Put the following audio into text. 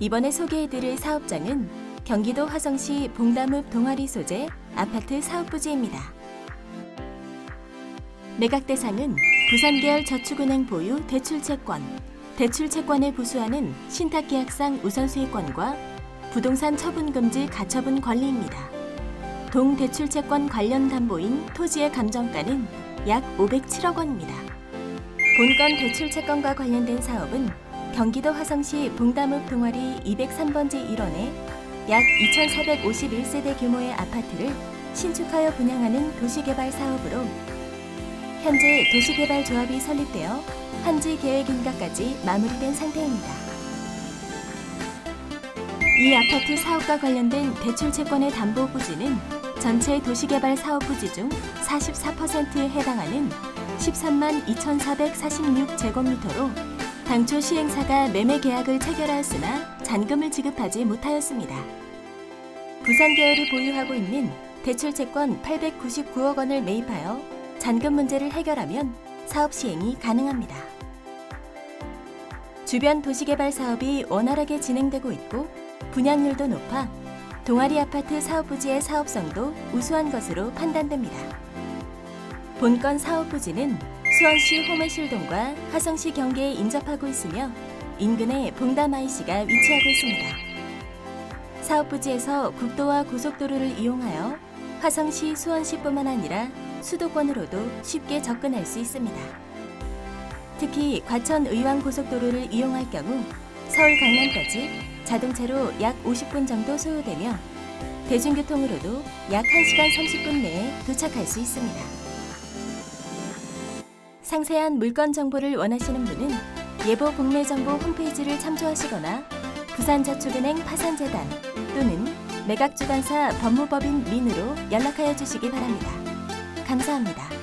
이번에 소개해드릴 사업장은 경기도 화성시 봉담읍 동아리 소재 아파트 사업부지입니다. 매각 대상은 부산계열 저축은행 보유 대출채권, 대출채권에 부수하는 신탁계약상 우선수익권과 부동산 처분금지 가처분 권리입니다. 동대출채권 관련 담보인 토지의 감정가는 약 507억 원입니다. 본건 대출채권과 관련된 사업은 경기도 화성시 봉담읍 동아리 203번지 1원에 약 2,451세대 규모의 아파트를 신축하여 분양하는 도시개발 사업으로 현재 도시개발 조합이 설립되어 한지 계획 인가까지 마무리된 상태입니다. 이 아파트 사업과 관련된 대출 채권의 담보 부지는 전체 도시개발 사업 부지 중 44%에 해당하는 13만 2,446제곱미터로 당초 시행사가 매매 계약을 체결하였으나 잔금을 지급하지 못하였습니다. 부산 계열이 보유하고 있는 대출 채권 899억 원을 매입하여 잔금 문제를 해결하면 사업 시행이 가능합니다. 주변 도시개발 사업이 원활하게 진행되고 있고 분양률도 높아 동아리 아파트 사업 부지의 사업성도 우수한 것으로 판단됩니다. 본건 사업 부지는 수원시 호매실동과 화성시 경계에 인접하고 있으며 인근에 봉담 IC가 위치하고 있습니다. 사업 부지에서 국도와 고속도로를 이용하여 화성시 수원시뿐만 아니라 수도권으로도 쉽게 접근할 수 있습니다. 특히 과천 의왕 고속도로를 이용할 경우 서울 강남까지 자동차로 약 50분 정도 소요되며 대중교통으로도 약 1시간 30분 내에 도착할 수 있습니다. 상세한 물건 정보를 원하시는 분은 예보 공매 정보 홈페이지를 참조하시거나 부산저축은행 파산재단 또는 매각주관사 법무법인 민으로 연락하여 주시기 바랍니다. 감사합니다.